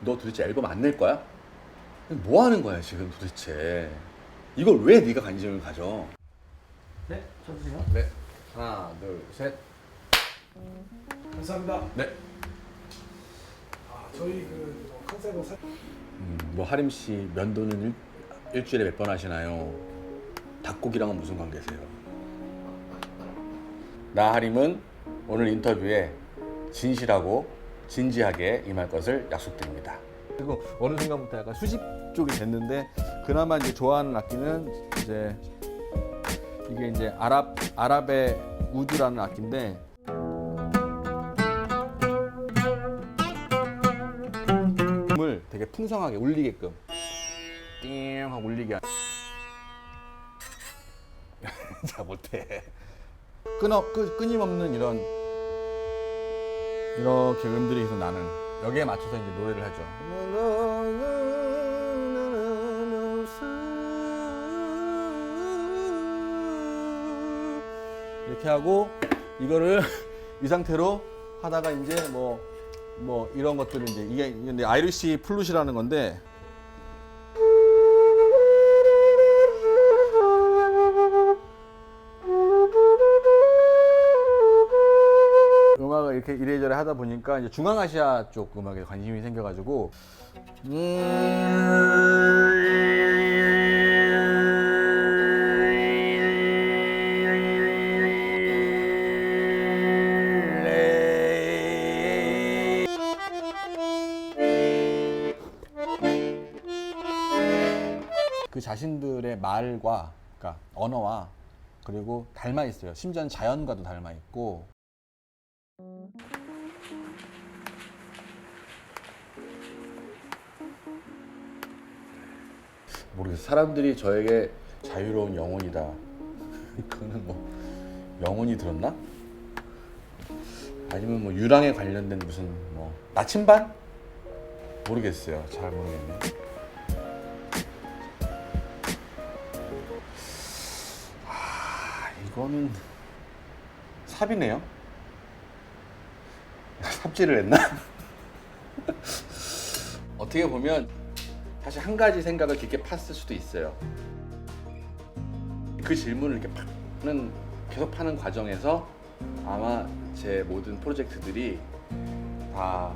너 도대체 앨범 안 낼 거야? 뭐 하는 거야 지금 도대체? 이걸 왜 네가 관심을 가져? 네, 쳐주세요. 네. 하나, 둘, 셋. 감사합니다. 네. 아, 저희 그 컨셉은 사... 음, 뭐 하림 씨 면도는 일, 일주일에 몇 번 하시나요? 닭고기랑은 무슨 관계세요? 나 하림은 오늘 인터뷰에 진실하고 진지하게 임할 것을 약속드립니다. 그리고 어느 순간부터 약간 수집 쪽이 됐는데 그나마 이제 좋아하는 악기는 이제 이게 이제 아랍 아랍의 우드라는 악기인데 음을 되게 풍성하게 울리게끔 띵 하고 울리게 하- 잘 못해 끊어 끊, 끊임없는 이런 이렇게 음들이 계속 나는 여기에 맞춰서 이제 노래를 하죠. 이렇게 하고 이거를 이 상태로 하다가 이제 뭐뭐 이런 것들을 이제 이게 근데 아이리시 플룻이라는 건데 이렇게 이래저래 하다 보니까 이제 중앙아시아 쪽 음악에 관심이 생겨가지고 그 자신들의 말과 그러니까 언어와 그리고 닮아 있어요. 심지어는 자연과도 닮아 있고 모르겠어. 사람들이 저에게 자유로운 영혼이다. 그거는 뭐 영혼이 들었나? 아니면 뭐 유랑에 관련된 무슨 뭐 나침반? 모르겠어요. 잘 모르겠네. 아 이거는 삽이네요. 삽질을 했나? 어떻게 보면 사실 한 가지 생각을 깊게 팠을 수도 있어요. 그 질문을 이렇게 파는 계속 파는 과정에서 아마 제 모든 프로젝트들이 다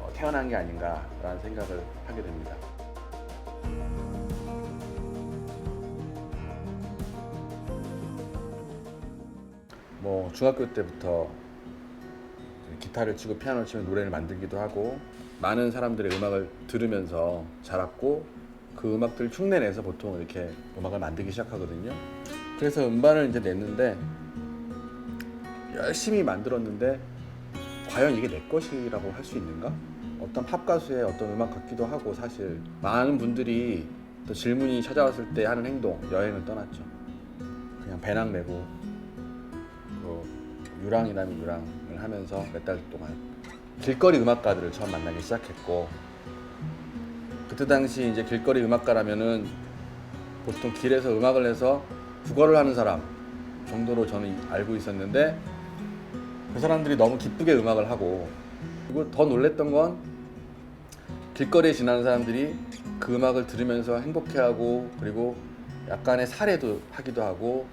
어, 태어난 게 아닌가라는 생각을 하게 됩니다. 뭐 중학교 때부터 기타를 치고 피아노를 치면 노래를 만들기도 하고 많은 사람들의 음악을 들으면서 자랐고 그 음악들 흉내내서 보통 이렇게 음악을 만들기 시작하거든요. 그래서 음반을 이제 냈는데 열심히 만들었는데 과연 이게 내 것이라고 할 수 있는가? 어떤 팝 가수의 어떤 음악 같기도 하고 사실 많은 분들이 또 질문이 찾아왔을 때 하는 행동 여행을 떠났죠. 그냥 배낭 메고 그 유랑이라면 유랑을 하면서 몇 달 동안 길거리 음악가들을 처음 만나기 시작했고 그때 당시 이제 길거리 음악가라면은 보통 길에서 음악을 해서 국어를 하는 사람 정도로 저는 알고 있었는데 그 사람들이 너무 기쁘게 음악을 하고 그리고 더 놀랬던 건 길거리에 지나는 사람들이 그 음악을 들으면서 행복해하고 그리고 약간의 사례도 하기도 하고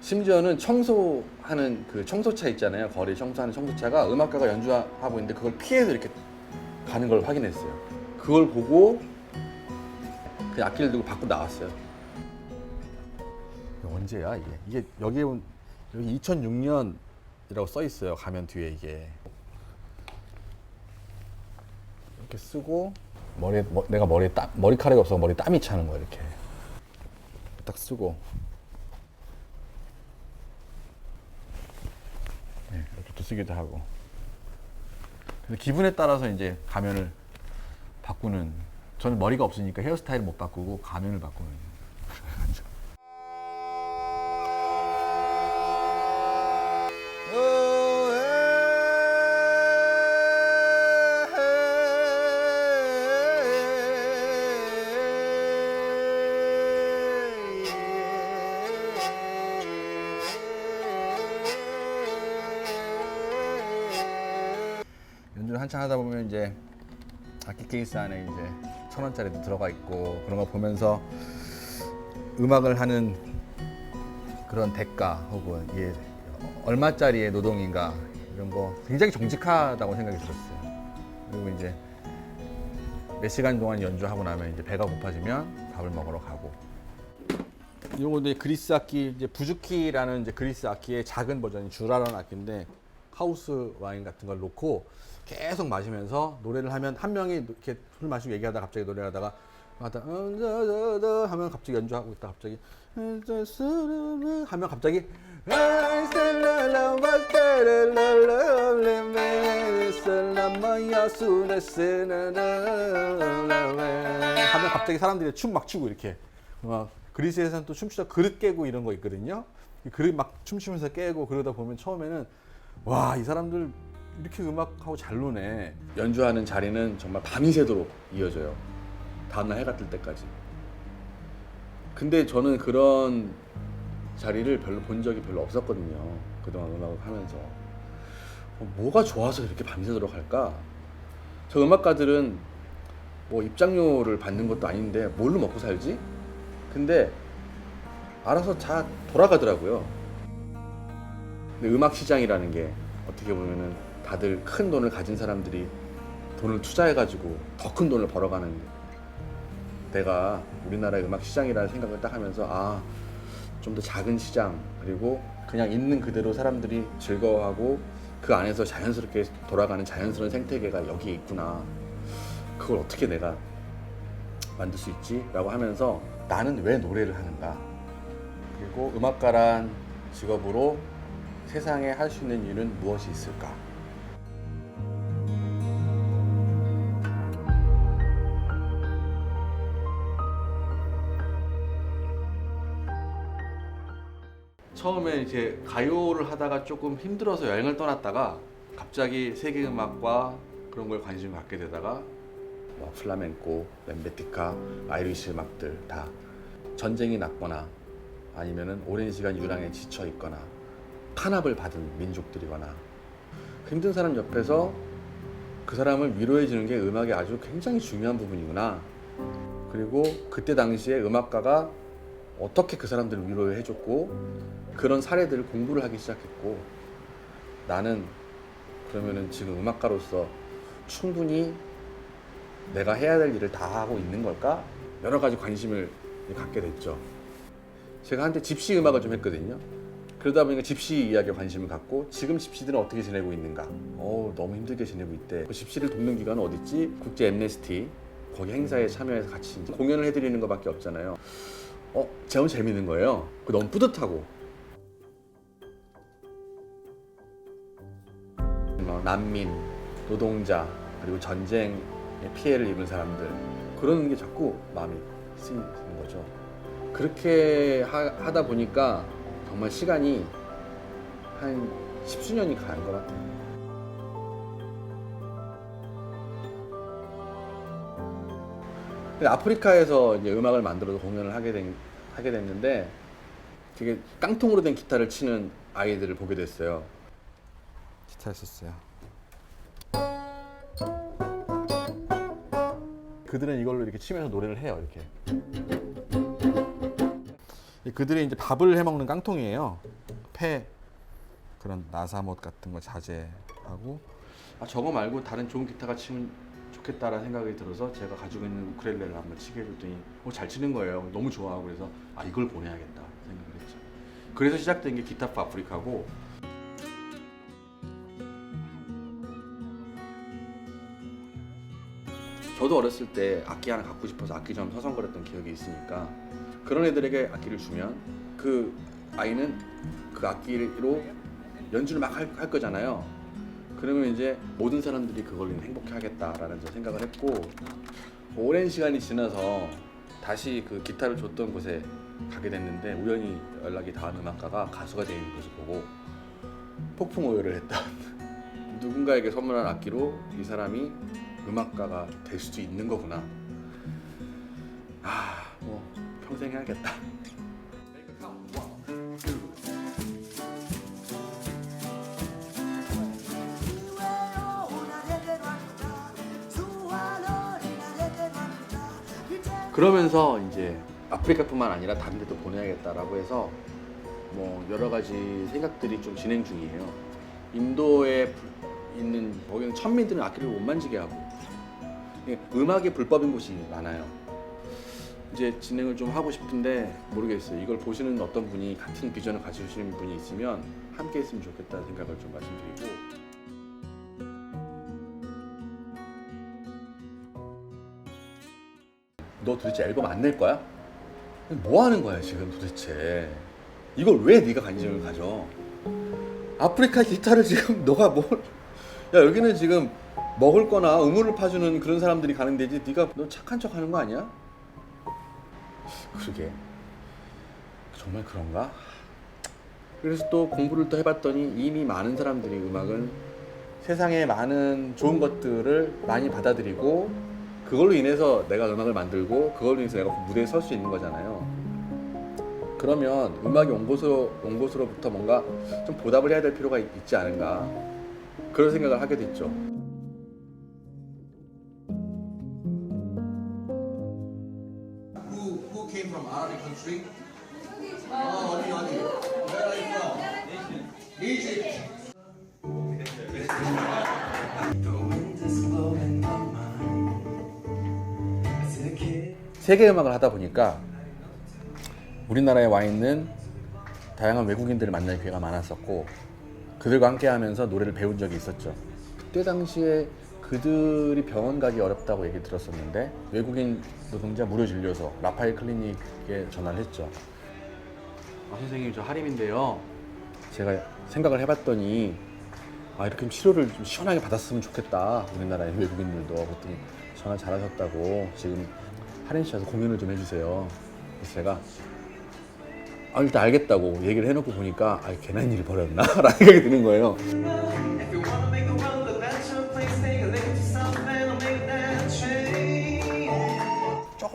심지어는 청소하는 그 청소차 있잖아요. 거리 청소하는 청소차가 음악가가 연주하고 있는데 그걸 피해서 이렇게 가는 걸 확인했어요. 그걸 보고 그 악기를 들고 밖으로 나왔어요. 언제야 이게? 이게 여기에 온- 여기 2006년이라고 써 있어요. 가면 뒤에 이게 이렇게 쓰고 머리에 머- 내가 머리에 땀 머리카락이 없어 머리 땀이 차는 거야 이렇게 딱 쓰고 네, 이렇게 또 쓰기도 하고. 그래서 기분에 따라서 이제 가면을 바꾸는 저는 머리가 없으니까 헤어스타일 못 바꾸고 가면을 바꾸는 연주를 한창 하다 보면 이제 악기 케이스 안에 이제 천 원짜리도 들어가 있고 그런 거 보면서 음악을 하는 그런 대가 혹은 이게 얼마짜리의 노동인가 이런 거 굉장히 정직하다고 생각이 들었어요. 그리고 이제 몇 시간 동안 연주하고 나면 이제 배가 고파지면 밥을 먹으러 가고. 이거 이제 그리스 악기 이제 부주키라는 이제 그리스 악기의 작은 버전이 주라라는 악기인데 하우스 와인 같은 걸 놓고 계속 마시면서 노래를 하면 한 명이 이렇게 술 마시고 얘기하다 갑자기 노래하다가 하다 하면 갑자기 연주하고 있다 갑자기. 하면 갑자기 하면 갑자기 사람들이 춤 막 추고 이렇게. 막 그리스에서는 또 춤추다 그릇 깨고 이런 거 있거든요. 이 그릇 막 춤추면서 깨고 그러다 보면 처음에는 와 이 사람들 이렇게 음악하고 잘 노네. 연주하는 자리는 정말 밤이 새도록 이어져요. 다음날 해가 뜰 때까지. 근데 저는 그런 자리를 별로 본 적이 별로 없었거든요. 그동안 음악을 하면서. 어, 뭐가 좋아서 이렇게 밤새도록 할까? 저 음악가들은 뭐 입장료를 받는 것도 아닌데 뭘로 먹고 살지? 근데 알아서 다 돌아가더라고요. 근데 음악 시장이라는 게 어떻게 보면은 다들 큰 돈을 가진 사람들이 돈을 투자해가지고 더 큰 돈을 벌어가는 내가 우리나라의 음악 시장이라는 생각을 딱 하면서 아 좀 더 작은 시장 그리고 그냥 있는 그대로 사람들이 즐거워하고 그 안에서 자연스럽게 돌아가는 자연스러운 생태계가 여기에 있구나. 그걸 어떻게 내가 만들 수 있지? 라고 하면서 나는 왜 노래를 하는가? 그리고 음악가란 직업으로 세상에 할 수 있는 일은 무엇이 있을까 처음에 이제 가요를 하다가 조금 힘들어서 여행을 떠났다가 갑자기 세계 음악과 그런 거에 관심을 갖게 되다가 뭐 플라멘코, 렘베티카, 아이리시 음악들 다 전쟁이 났거나 아니면은 오랜 시간 유랑에 지쳐 있거나 탄압을 받은 민족들이거나 힘든 사람 옆에서 그 사람을 위로해 주는 게 음악의 아주 굉장히 중요한 부분이구나. 그리고 그때 당시에 음악가가 어떻게 그 사람들을 위로해 줬고 그런 사례들을 공부를 하기 시작했고 나는 그러면은 지금 음악가로서 충분히 내가 해야 될 일을 다 하고 있는 걸까? 여러 가지 관심을 갖게 됐죠. 제가 한때 집시 음악을 좀 했거든요. 그러다 보니까 집시 이야기에 관심을 갖고 지금 집시들은 어떻게 지내고 있는가? 어 너무 힘들게 지내고 있대. 그 집시를 돕는 기관은 어디 있지? 국제 엠네스티 거기 행사에 참여해서 같이 공연을 해드리는 것밖에 없잖아요. 어, 너무 재밌는 거예요. 그 너무 뿌듯하고. 난민, 노동자 그리고 전쟁에 피해를 입은 사람들 그런 게 자꾸 마음이 쓰이는 거죠. 그렇게 하, 다 보니까 정말 시간이 한 십수년이 가는 것 같아요. 아프리카에서 이제 음악을 만들어서 공연을 하게 된 하게 됐는데 되게 깡통으로 된 기타를 치는 아이들을 보게 됐어요. 기타 했었어요. 그들은 이걸로 이렇게 치면서 노래를 해요. 이렇게. 그들이 이제 밥을 해 먹는 깡통이에요. 폐 그런 나사못 같은 거 자제하고 아 저거 말고 다른 좋은 기타가 치면 좋겠다라는 생각이 들어서 제가 가지고 있는 우크렐레를 한번 치게 해줬더니 어, 잘 치는 거예요. 너무 좋아하고 그래서 아 이걸 보내야겠다 생각을 했죠. 그래서 시작된 게 기타 파 아프리카고 저도 어렸을 때 악기 하나 갖고 싶어서 악기점 서성거렸던 기억이 있으니까 그런 애들에게 악기를 주면 그 아이는 그 악기로 연주를 막 할 거잖아요. 그러면 이제 모든 사람들이 그걸로 행복해 하겠다라는 저 생각을 했고 오랜 시간이 지나서 다시 그 기타를 줬던 곳에 가게 됐는데 우연히 연락이 닿은 음악가가 가수가 되어 있는 것을 보고 폭풍 오열을 했다. 누군가에게 선물한 악기로 이 사람이 음악가가 될 수도 있는 거구나. 아, 뭐 평생 해야겠다. 그러면서 이제 아프리카뿐만 아니라 다른 데도 보내야겠다라고 해서 뭐 여러 가지 생각들이 좀 진행 중이에요. 인도에 불- 있는 거기는 천민들은 악기를 못 만지게 하고 예, 음악이 불법인 곳이 많아요. 이제 진행을 좀 하고 싶은데 모르겠어요. 이걸 보시는 어떤 분이 같은 비전을 가지시는 분이 있으면 함께 했으면 좋겠다는 생각을 좀 말씀드리고 너 도대체 앨범 안 낼 거야? 뭐 하는 거야 지금 도대체 이걸 왜 네가 관심을 가져 아프리카 기타를 지금 너가 뭘 야 여기는 지금 먹을 거나 의무를 파주는 그런 사람들이 가는 데지 네가 너 착한 척 하는 거 아니야? 그러게 정말 그런가? 그래서 또 공부를 또 해봤더니 이미 많은 사람들이 음악은 세상에 많은 좋은 것들을 많이 받아들이고 그걸로 인해서 내가 음악을 만들고 그걸로 인해서 내가 무대에 설 수 있는 거잖아요. 그러면 음악이 온 곳으로 온 곳으로부터 뭔가 좀 보답을 해야 될 필요가 있- 있지 않은가 그런 생각을 하게 됐죠. Came from Arabic country? Oh, 어디 어디? Where are you from? Egypt. 세계 음악을 하다 보니까 우리나라에 와 있는 다양한 외국인들을 만날 기회가 많았었고 그들과 함께 하면서 노래를 배운 적이 있었죠. 그때 당시에 그들이 병원 가기 어렵다고 얘기 들었었는데 외국인 노동자 무료 진료소 라파엘 클리닉에 전화를 했죠. 아, 선생님 저 하림인데요. 제가 생각을 해봤더니 아 이렇게 좀 치료를 좀 시원하게 받았으면 좋겠다. 우리나라의 외국인들도 그랬더니 전화 잘하셨다고 지금 하림 씨와서 공연을 좀 해주세요. 그래서 제가 아 일단 알겠다고 얘기를 해놓고 보니까 아 괜한 일을 벌였나 라는 생각이 드는 거예요.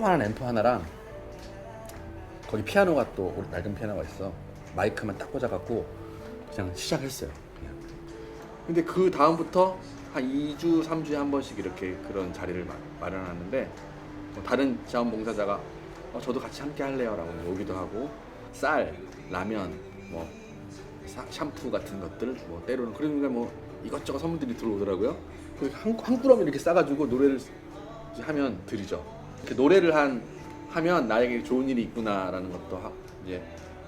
조그마한 앰프 하나랑 거기 피아노가 또 우리 낡은 피아노가 있어 마이크만 딱 꽂아갖고 그냥 시작했어요 그냥. 근데 그 다음부터 한 2주 3주에 한 번씩 이렇게 그런 자리를 마, 마련하는데 뭐 다른 자원봉사자가 어, 저도 같이 함께 할래요 라고 오기도 하고 쌀, 라면, 뭐 사- 샴푸 같은 것들 뭐 때로는 그러니까 뭐 이것저것 선물들이 들어오더라고요 그래서 한, 한 꾸러미 이렇게 싸가지고 노래를 하면 드리죠. 노래를 한 하면 나에게 좋은 일이 있구나라는 것도 하, 이제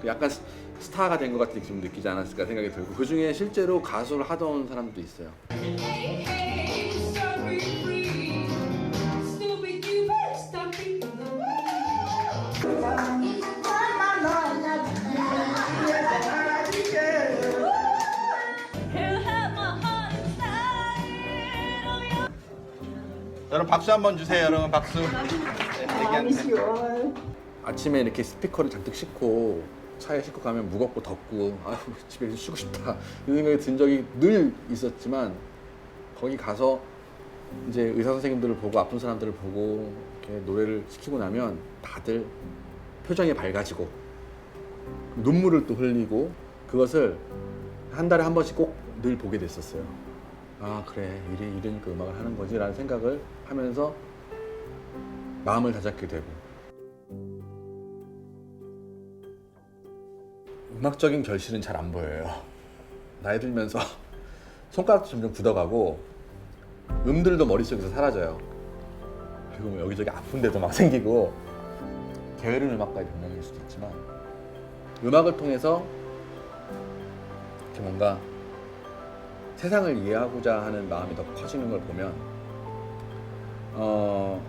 약간 스- 스타가 된 것 같은 기분 느끼지 않았을까 생각이 들고 그 중에 실제로 가수를 하던 사람도 있어요. 여러분 박수 한번 주세요. 여러분 박수. 아침에 이렇게 스피커를 잔뜩 싣고 차에 싣고 가면 무겁고 덥고 아유 집에 쉬고 싶다 이 생각이 든 적이 늘 있었지만 거기 가서 이제 의사 선생님들을 보고 아픈 사람들을 보고 이렇게 노래를 시키고 나면 다들 표정이 밝아지고 눈물을 또 흘리고 그것을 한 달에 한 번씩 꼭 늘 보게 됐었어요. 아 그래 이래 이러니까 음악을 하는 거지라는 생각을 하면서 마음을 다잡게 되고 음악적인 결실은 잘 안 보여요. 나이 들면서 손가락도 점점 굳어가고 음들도 머릿속에서 사라져요. 그리고 뭐 여기저기 아픈 데도 막 생기고 게으른 음악가의 변명일 수도 있지만 음악을 통해서 이렇게 뭔가 세상을 이해하고자 하는 마음이 더 커지는 걸 보면 어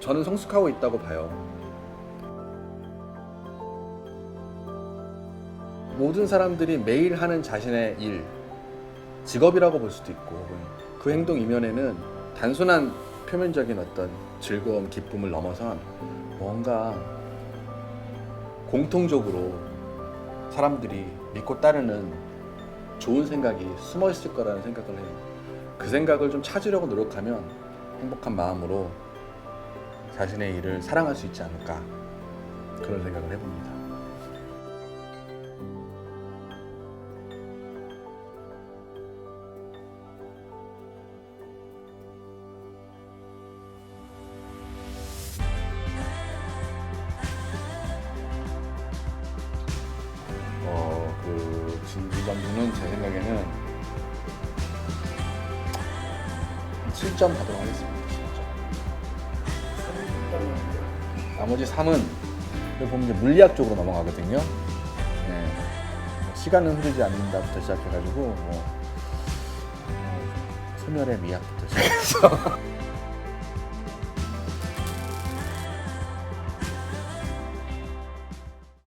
저는 성숙하고 있다고 봐요. 모든 사람들이 매일 하는 자신의 일, 직업이라고 볼 수도 있고, 그 행동 이면에는 단순한 표면적인 어떤 즐거움, 기쁨을 넘어선 뭔가 공통적으로 사람들이 믿고 따르는 좋은 생각이 숨어 있을 거라는 생각을 해요. 그 생각을 좀 찾으려고 노력하면 행복한 마음으로 자신의 일을 사랑할 수 있지 않을까 그런 생각을 해봅니다. 전부는 제 생각에는 7점 가도록 하겠습니다. 7점. 나머지 3은 보면 이제 물리학 쪽으로 넘어가거든요. 네. 시간은 흐르지 않는다부터 시작해가지고 뭐 어, 소멸의 미학부터 시작해서